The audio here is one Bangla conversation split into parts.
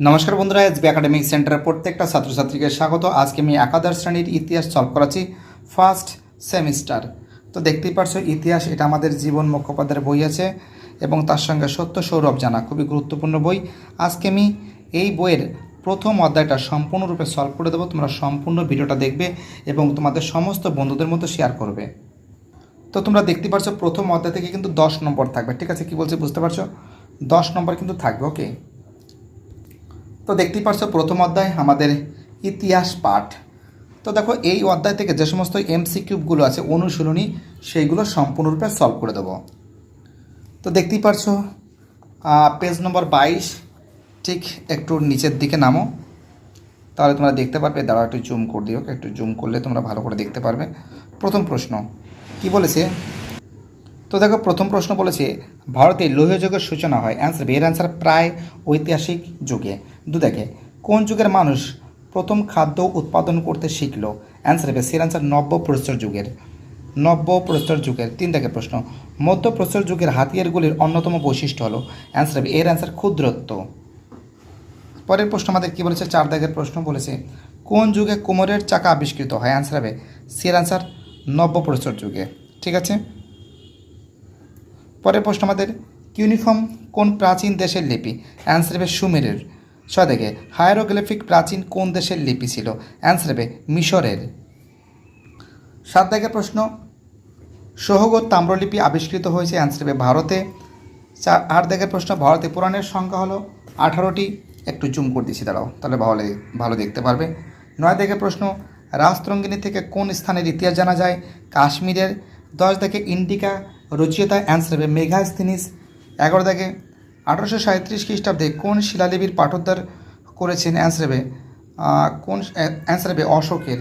নমস্কার বন্ধুরা এসবি একাডেমিক সেন্টারের প্রত্যেকটা ছাত্রছাত্রীকে স্বাগত। আজকে আমি একাদশ শ্রেণির ইতিহাস সলভ করাচ্ছি ফার্স্ট সেমিস্টার তো দেখতেই পারছ, ইতিহাস এটা আমাদের জীবন মুখোপাধ্যায়ের বই আছে এবং তার সঙ্গে সত্য সৌরভ জানা, খুবই গুরুত্বপূর্ণ বই। আজকে আমি এই বইয়ের প্রথম অধ্যায়টা সম্পূর্ণরূপে সলভ করে দেবো। তোমরা সম্পূর্ণ ভিডিওটা দেখবে এবং তোমাদের সমস্ত বন্ধুদের মতো শেয়ার করবে। তো তোমরা দেখতে পারছ, প্রথম অধ্যায় থেকে কিন্তু দশ নম্বর থাকবে। ঠিক আছে, কি বলছি বুঝতে পারছ? দশ নম্বর কিন্তু থাকবে ওকে তো দেখতেই পারছ, প্রথম অধ্যায় আমাদের ইতিহাস পাঠ। তো দেখো, এই অধ্যায় থেকে যে সমস্ত এমসি কিউবগুলো আছে, অনুশীলনী, সেইগুলো সম্পূর্ণরূপে সলভ করে দেবো। তো দেখতেই পারছ পেজ নম্বর বাইশ, ঠিক একটু নিচের দিকে নামো। তাহলে তোমরা দেখতে পারবে দাঁড়া একটু জুম করে দিও, একটু জুম করলে তোমরা ভালো করে দেখতে পারবে। প্রথম প্রশ্ন, কি বলেছে? তো দেখো, প্রথম প্রশ্ন বলেছে, ভারতে লৌহ যুগের সূচনা হয়। অ্যান্সার এর অ্যান্সার প্রায় ঐতিহাসিক যুগে। দু দেখে, কোন যুগের মানুষ প্রথম খাদ্য উৎপাদন করতে শিখল? অ্যান্সার হবে সের অ্যান্সার নব্য প্রস্তর যুগের। নব্য প্রস্তর যুগের। তিন দেখে প্রশ্ন, মধ্য প্রস্তর যুগের হাতিয়ারগুলির অন্যতম বৈশিষ্ট্য হলো? অ্যান্সার হবে এর অ্যান্সার ক্ষুদ্রত্ব। পরের প্রশ্ন আমাদের কী বলেছে? চার দাগের প্রশ্ন বলেছে, কোন যুগে কোমরের চাকা আবিষ্কৃত হয়? অ্যান্সার হবে সের অ্যান্সার নব্য প্রস্তর যুগে। ঠিক আছে? পরের প্রশ্ন আমাদের ইউনিফর্ম কোন প্রাচীন দেশের লিপি? অ্যান্সার হবে সুমেরের। দেখে হায়ারোগ্রাফিক প্রাচীন কোন দেশের লিপি ছিল? অ্যান্সার হবে মিশরের। সাত দাগের প্রশ্ন সহগত তাম্রলিপি আবিষ্কৃত হয়েছে? অ্যান্সার হবে ভারতে। চার, আট দাগের প্রশ্ন, ভারতে পুরাণের সংখ্যা হলো আঠারোটি? একটু জুম করে দিচ্ছি, দাঁড়াও, তাহলে ভালো ভালো দেখতে পারবে। নয় দাগের প্রশ্ন, রাজতরঙ্গিনী থেকে কোন স্থানের ইতিহাস জানা যায়? কাশ্মীরের। দশ দাগে ইন্ডিকা রচিয়তা অ্যান্সার হবে মেঘাস্তিনিস এগারো দাগে আঠারোশো সাঁত্রিশ খ্রিস্টাব্দে কোন শিলালিপির পাঠোদ্ধার করেছেন? অ্যান্সার হবে কোন, অ্যান্সার হবে অশোকের।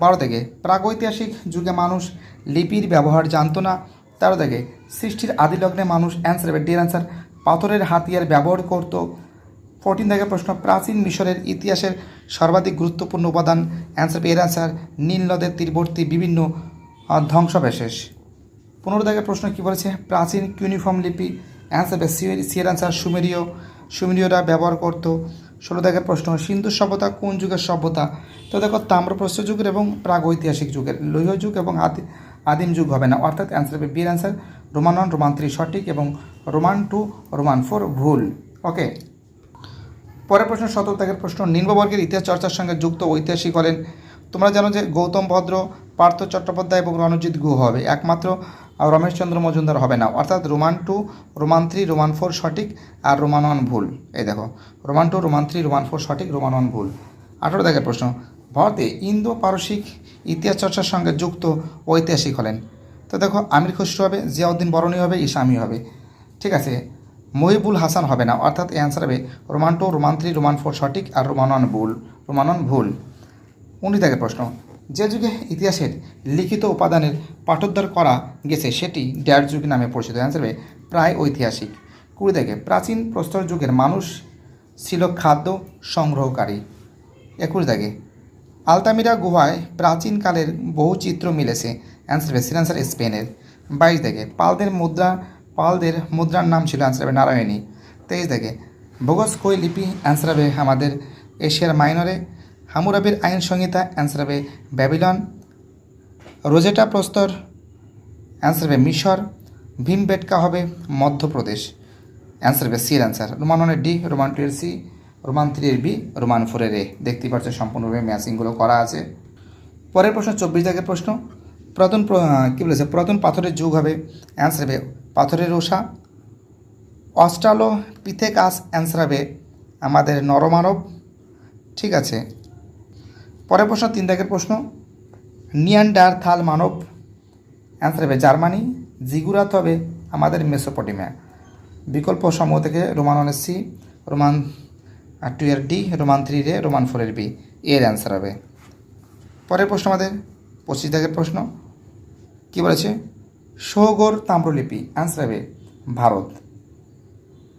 বারো থেকে, প্রাগৈতিহাসিক যুগে মানুষ লিপির ব্যবহার জানতো না। তেরো থেকে, সৃষ্টির আদিলগ্নে মানুষ অ্যান্সার হবে ডের অ্যান্সার। পাথরের হাতিয়ার ব্যবহার করত। ফোরটিন থেকে প্রশ্ন, প্রাচীন মিশরের ইতিহাসের সর্বাধিক গুরুত্বপূর্ণ উপাদান? অ্যান্সার এর অ্যান্সার, নীল নদের তীরবর্তী বিভিন্ন ধ্বংসাবশেষ। পনেরো দাগের প্রশ্ন কী বলেছে? প্রাচীন কিউনিফর্ম লিপি অ্যান্সার সিয়ের অ্যান্সার সুমেরীয়, সুমেরীয়রা ব্যবহার করত। ষোলো দাগের প্রশ্ন, সিন্ধু সভ্যতা কোন যুগের সভ্যতা? তো দেখো তাম্রপ্রস্তর যুগের এবং প্রাগৈতিহাসিক যুগের। লৌহ যুগ এবং আদি আদিম যুগ হবে না। অর্থাৎ অ্যান্সার হবে বির answer roman one roman three সঠিক এবং রোমান টু রোমান ফোর ভুল। ওকে পরের প্রশ্ন, সতেরো দাগের প্রশ্ন নিম্নবর্গের ইতিহাস চর্চার সঙ্গে যুক্ত ঐতিহাসিক হলেন। তোমরা জানো যে গৌতম ভদ্র, পার্থ চট্টোপাধ্যায় এবং রণজিৎ গুহ হবে। একমাত্র রমেশচন্দ্র মজুমদার হবে না। অর্থাৎ roman two, roman three, roman four সঠিক আর রোমান ওয়ান ভুল। এই দেখো, roman two, roman three, roman four সঠিক, রোমান ওয়ান ভুল। আঠারো দাগের প্রশ্ন, ভারতে ইন্দো পারসিক ইতিহাস চর্চার সঙ্গে যুক্ত ঐতিহাসিক হলেন। তো দেখো, আমির খসরু হবে, জিয়াউদ্দিন বরণী হবে, ইসামি হবে। ঠিক আছে, মহিবুল হাসান হবে না। অর্থাৎ অ্যান্সার হবে roman two, roman three, roman four সঠিক আর রোমান ওয়ান ভুল, রোমান ওয়ান ভুল। উনি দাগের প্রশ্ন যে যুগে ইতিহাসের লিখিত উপাদানের পাঠোদ্ধার করা গেছে, সেটি ড্যার যুগ নামে পরিচিত। অ্যান্সার হবে, প্রায় ঐতিহাসিক। কুড়ি থেকে প্রাচীন প্রস্তর যুগের মানুষ ছিল খাদ্য সংগ্রহকারী। একুশ দাগে আলতামিরা গুহায় প্রাচীনকালের বহু চিত্র মিলেছে। অ্যান্সার হবে সিরানসার স্পেনের বাইশ দেখে পালদের মুদ্রা, পালদের মুদ্রার নাম ছিল অ্যান্সার হবে, নারায়ণী। তেইশ দেখে ভোগস্কই লিপি। অ্যান্সার হবে, আমাদের এশিয়ার মাইনরে হামুরাবির আইন সংহিতা অ্যান্সার হবে ব্যাবিলন। রোজেটা প্রস্তর অ্যান্সার হবে মিশর। ভীমবেটকা হবে মধ্যপ্রদেশ। অ্যান্সার হবে সির অ্যান্সার রোমান ওয়ানের ডি, রোমান টু এর সি, রোমান থ্রি এর বি, রোমান ফোরের এ। দেখতেই পাচ্ছ সম্পূর্ণভাবে ম্যাচিংগুলো করা আছে। পরের প্রশ্ন, চব্বিশ দাগের প্রশ্ন। পুরাতন প্র- কী বলেছে? পুরাতন পাথরের যুগ হবে। অ্যান্সার হবে পাথরের ওষা। অস্ট্রালো পিথেকাস অ্যান্সার হবে আমাদের নরমানব। ঠিক আছে। পরের প্রশ্ন, তিন দাগের প্রশ্ন। নিয়ান্ডার থাল মানব। অ্যান্সার হবে জার্মানি জিগুরাত হবে আমাদের মেসোপটেমিয়া। বিকল্প সমূহ থেকে রোমান ওয়ানের সি রোমান টু এর ডি রোমান থ্রি রে রোমান ফোরের বি এর অ্যান্সার হবে। পরের প্রশ্ন আমাদের, পঁচিশ দাগের প্রশ্ন। কি বলেছে? সৌগর তাম্রলিপি। অ্যান্সার হবে ভারত।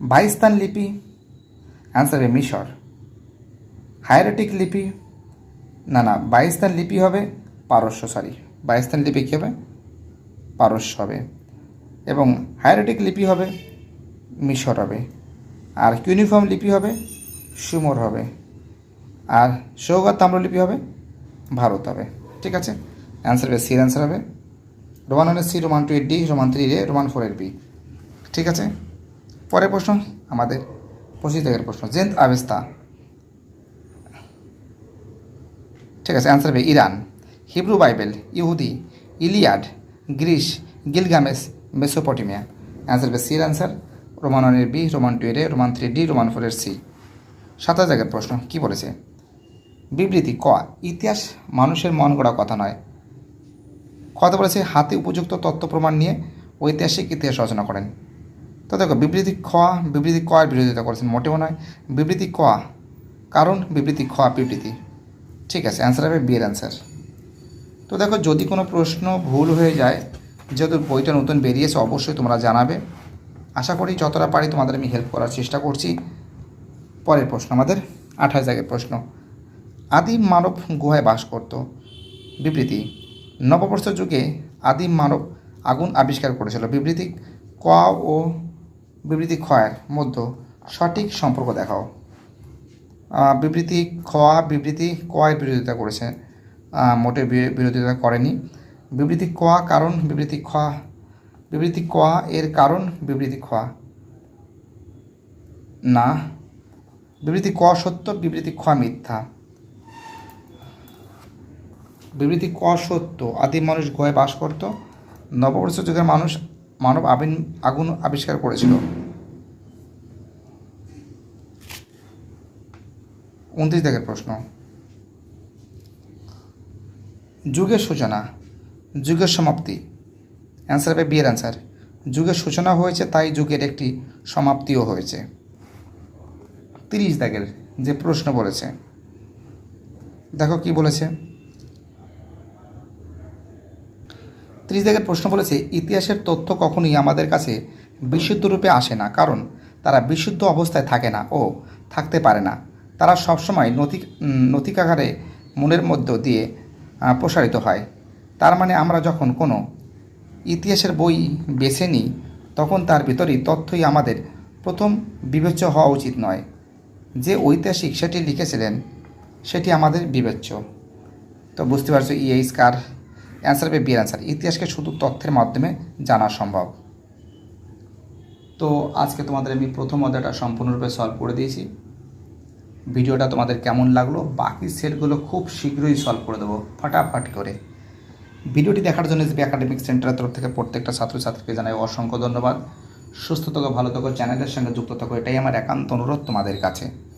বাইস্তান লিপি। অ্যান্সার হবে মিশর। হায়ারেটিক লিপি। না না, বাইস্তান লিপি হবে পারস্য সরি বাইস্তান লিপি কী হবে? পারস্য হবে। এবং হায়ারেটিক লিপি হবে মিশর হবে। আর ইউনিফর্ম লিপি হবে সুমোর হবে। আর সৌগত তাম্রলিপি হবে ভারত হবে। ঠিক আছে? অ্যান্সার হবে সির অ্যান্সার হবে। রোমান ওয়ানের সি রোমান টু এর D roman three A roman four এর বি ঠিক আছে? পরের প্রশ্ন, আমাদের পঁচিশ দাগের প্রশ্ন। Gent Avesta. ঠিক আছে অ্যান্সার হবে ইরান, হিব্রু বাইবেল, ইহুদি, Iliad, Greece, Gilgamesh, Mesopotamia. Answer হবে সির অ্যান্সার রোমান ওয়ানের বি, রোমান টু এর A, roman three D, roman four এর সি। সাতাশ জায়গার প্রশ্ন, কি বলেছে? বিবৃতি, ক, ইতিহাস মানুষের মন গড়া কথা নয়। কথা বলেছে, হাতে উপযুক্ত তথ্য প্রমাণ নিয়ে ঐতিহাসিক ইতিহাস রচনা করেন। তো দেখো, বিবৃতি খ, বিবৃতি ক বিরোধিতা করেছেন মোটেও নয়। বিবৃতি ক, কারণ বিবৃতি খ বিবৃতি। ঠিক আছে অ্যান্সার হবে বিয়ের অ্যান্সার তো দেখো, যদি কোনো প্রশ্ন ভুল হয়ে যায়, যেহেতু বইটা নতুন বেরিয়েছে, অবশ্যই তোমরা জানাবে। আশা করি যতটা পারি তোমাদের আমি হেল্প করার চেষ্টা করছি। পরের প্রশ্ন আমাদের, আঠাশ জায়গার প্রশ্ন। আদিম মানব গুহায় বাস করত। বিবৃতি নববর্ষ যুগে আদিম মানব আগুন আবিষ্কার করেছিল। বিবৃতি ক ও বিবৃতি ক্ষয়ের মধ্যে সঠিক সম্পর্ক দেখাও। বিবৃতি খ বিবৃতি ক এর বিরোধিতা করেছে? মোটে বিরোধিতা করেনি। বিবৃতি ক কারণ, বিবৃতি খ বিবৃতি ক এর কারণ, বিবৃতি খ না। বিবৃতি ক সত্য, বিবৃতি খ মিথ্যা। বিবৃতি ক সত্য, আদিম মানুষ গয়ে বাস করত। নববর্ষ যুগের মানুষ মানব আবিন আগুন আবিষ্কার করেছিল। উনত্রিশ দাগের প্রশ্ন। যুগের সূচনা, যুগের সমাপ্তি। অ্যান্সার হবে বিয়ের অ্যান্সার যুগের সূচনা হয়েছে, তাই যুগের একটি সমাপ্তিও হয়েছে। তিরিশ দাগের যে প্রশ্ন বলেছে, দেখো কি বলেছে? ত্রিশ দাগের প্রশ্ন বলেছে, ইতিহাসের তথ্য কখনোই আমাদের কাছে বিশুদ্ধ রূপে আসে না, কারণ তারা বিশুদ্ধ অবস্থায় থাকে না ও থাকতে পারে না। তারা সবসময় নথি উম, নথিকাগারে মনের মধ্য দিয়ে প্রসারিত হয়। তার মানে আমরা যখন কোনো ইতিহাসের বই বেছে নিই তখন তার ভিতরেই তথ্যই আমাদের প্রথম বিবেচ্য হওয়া উচিত নয়। যে ঐতিহাসিক সেটি লিখেছিলেন সেটি আমাদের বিবেচ্য। তো বুঝতে পারছ ই ইএইচ কার অ্যান্সার হবে বিয়ের অ্যান্সার ইতিহাসকে শুধু তথ্যের মাধ্যমে জানা সম্ভব। তো আজকে তোমাদের আমি প্রথম অধ্যায়টা সম্পূর্ণরূপে সলভ করে দিয়েছি। ভিডিওটা তোমাদের কেমন লাগল? বাকি সেটগুলো খুব শীঘ্রই সলভ করে দেবো, ফটাফট করে। ভিডিওটি দেখার জন্য এসবি একাডেমিক সেন্টারের তরফ থেকে প্রত্যেকটা ছাত্রছাত্রীকে জানাই অসংখ্য ধন্যবাদ। সুস্থ থাকো, ভালো থাকো, চ্যানেলের সঙ্গে যুক্ত থাকো, এটাই আমার একান্ত অনুরোধ তোমাদের কাছে।